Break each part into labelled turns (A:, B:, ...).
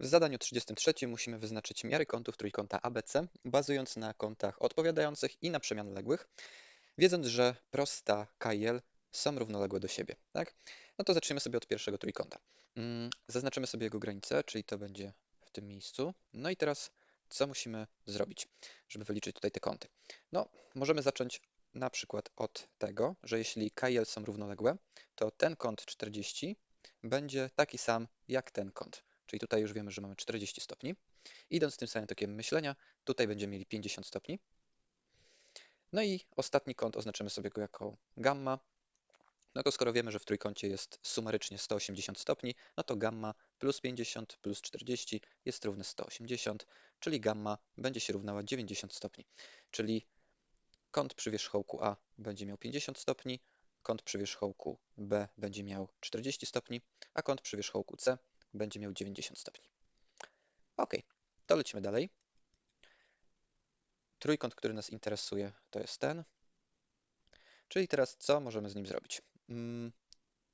A: W zadaniu 33 musimy wyznaczyć miary kątów trójkąta ABC, bazując na kątach odpowiadających i na przemian ległych, wiedząc, że prosta K i L są równoległe do siebie. Tak? No to zaczniemy sobie od pierwszego trójkąta. Mm, zaznaczymy sobie jego granicę, czyli to będzie w tym miejscu. No i teraz co musimy zrobić, żeby wyliczyć tutaj te kąty? No, możemy zacząć na przykład od tego, że jeśli K i L są równoległe, to ten kąt 40 będzie taki sam jak ten kąt. Czyli tutaj już wiemy, że mamy 40 stopni. Idąc tym samym tokiem myślenia, tutaj będziemy mieli 50 stopni. No i ostatni kąt oznaczymy sobie go jako gamma. No to skoro wiemy, że w trójkącie jest sumarycznie 180 stopni, no to gamma plus 50 plus 40 jest równe 180, czyli gamma będzie się równała 90 stopni. Czyli kąt przy wierzchołku A będzie miał 50 stopni, kąt przy wierzchołku B będzie miał 40 stopni, a kąt przy wierzchołku C będzie miał 90 stopni. Ok, to lecimy dalej. Trójkąt, który nas interesuje, to jest ten. Czyli teraz co możemy z nim zrobić? Hmm,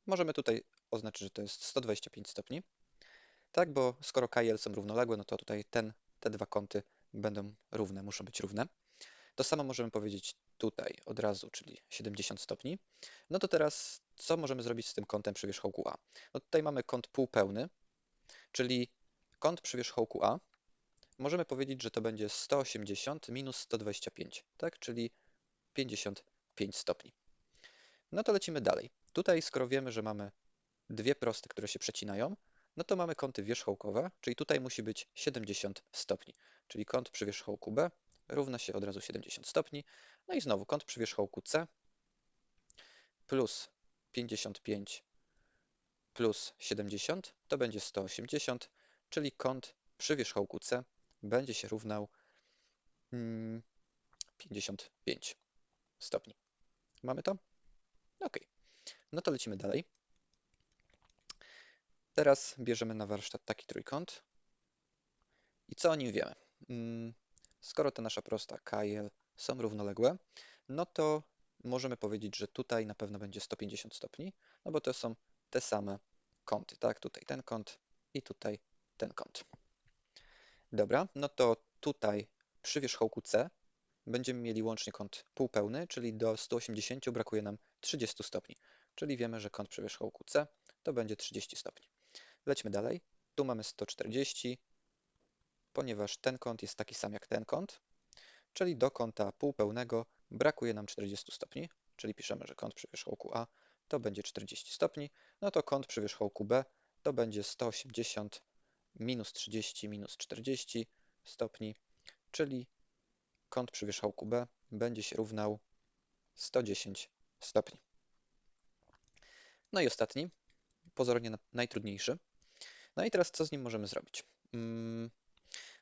A: możemy tutaj oznaczyć, że to jest 125 stopni. Tak, bo skoro K i L są równoległe, no to tutaj ten, te dwa kąty będą równe, muszą być równe. To samo możemy powiedzieć tutaj od razu, czyli 70 stopni. No to teraz co możemy zrobić z tym kątem przy wierzchołku A? No tutaj mamy kąt półpełny, czyli kąt przy wierzchołku A. Możemy powiedzieć, że to będzie 180 minus 125, tak? czyli 55 stopni. No to lecimy dalej. Tutaj, skoro wiemy, że mamy dwie proste, które się przecinają, no to mamy kąty wierzchołkowe, czyli tutaj musi być 70 stopni, czyli kąt przy wierzchołku B równa się od razu 70 stopni. No i znowu kąt przy wierzchołku C plus 55 plus 70 to będzie 180, czyli kąt przy wierzchołku C będzie się równał 55 mm, stopni. Mamy to? Ok. No to lecimy dalej. Teraz bierzemy na warsztat taki trójkąt. I co o nim wiemy? Mm, skoro ta nasza prosta K i L są równoległe, no to możemy powiedzieć, że tutaj na pewno będzie 150 stopni, no bo to są te same kąty, tak? Tutaj ten kąt i tutaj ten kąt. Dobra, no to tutaj przy wierzchołku C będziemy mieli łącznie kąt półpełny, czyli do 180 brakuje nam 30 stopni, czyli wiemy, że kąt przy wierzchołku C to będzie 30 stopni. Lećmy dalej. Tu mamy 140, ponieważ ten kąt jest taki sam jak ten kąt, czyli do kąta półpełnego brakuje nam 40 stopni, czyli piszemy, że kąt przy wierzchołku A to będzie 40 stopni, no to kąt przy wierzchołku B to będzie 180 minus 30 minus 40 stopni, czyli kąt przy wierzchołku B będzie się równał 110 stopni. No i ostatni, pozornie najtrudniejszy. No i teraz co z nim możemy zrobić? Hmm,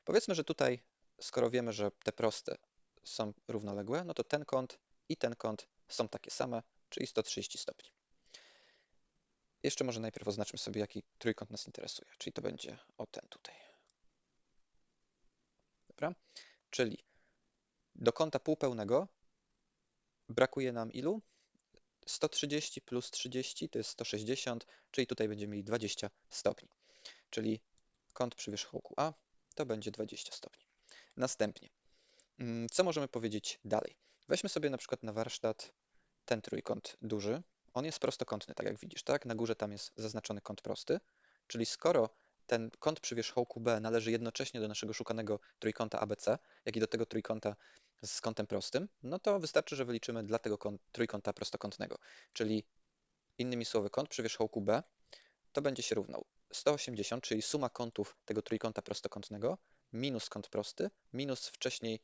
A: powiedzmy, że tutaj, skoro wiemy, że te proste są równoległe, no to ten kąt i ten kąt są takie same, czyli 130 stopni. Jeszcze może najpierw oznaczmy sobie, jaki trójkąt nas interesuje, czyli to będzie o ten tutaj. Dobra? Czyli do kąta półpełnego brakuje nam ilu? 130 plus 30 to jest 160, czyli tutaj będziemy mieli 20 stopni. Czyli kąt przy wierzchołku A to będzie 20 stopni. Następnie, mm, co możemy powiedzieć dalej? Weźmy sobie na przykład na warsztat ten trójkąt duży, on jest prostokątny, tak jak widzisz, tak? Na górze tam jest zaznaczony kąt prosty, czyli skoro ten kąt przy wierzchołku B należy jednocześnie do naszego szukanego trójkąta ABC, jak i do tego trójkąta z kątem prostym, no to wystarczy, że wyliczymy dla tego trójkąta prostokątnego. Czyli innymi słowy, kąt przy wierzchołku B to będzie się równał 180, czyli suma kątów tego trójkąta prostokątnego minus kąt prosty, minus wcześniej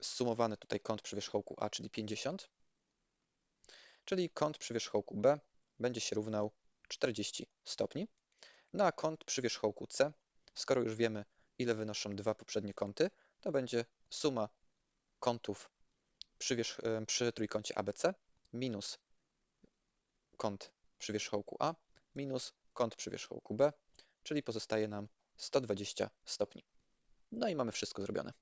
A: zsumowany tutaj kąt przy wierzchołku A, czyli 50, czyli kąt przy wierzchołku B będzie się równał 40 stopni. No a kąt przy wierzchołku C, skoro już wiemy, ile wynoszą dwa poprzednie kąty, to będzie suma kątów przy, e, przy trójkącie ABC minus kąt przy wierzchołku A minus kąt przy wierzchołku B, czyli pozostaje nam 120 stopni. No i mamy wszystko zrobione.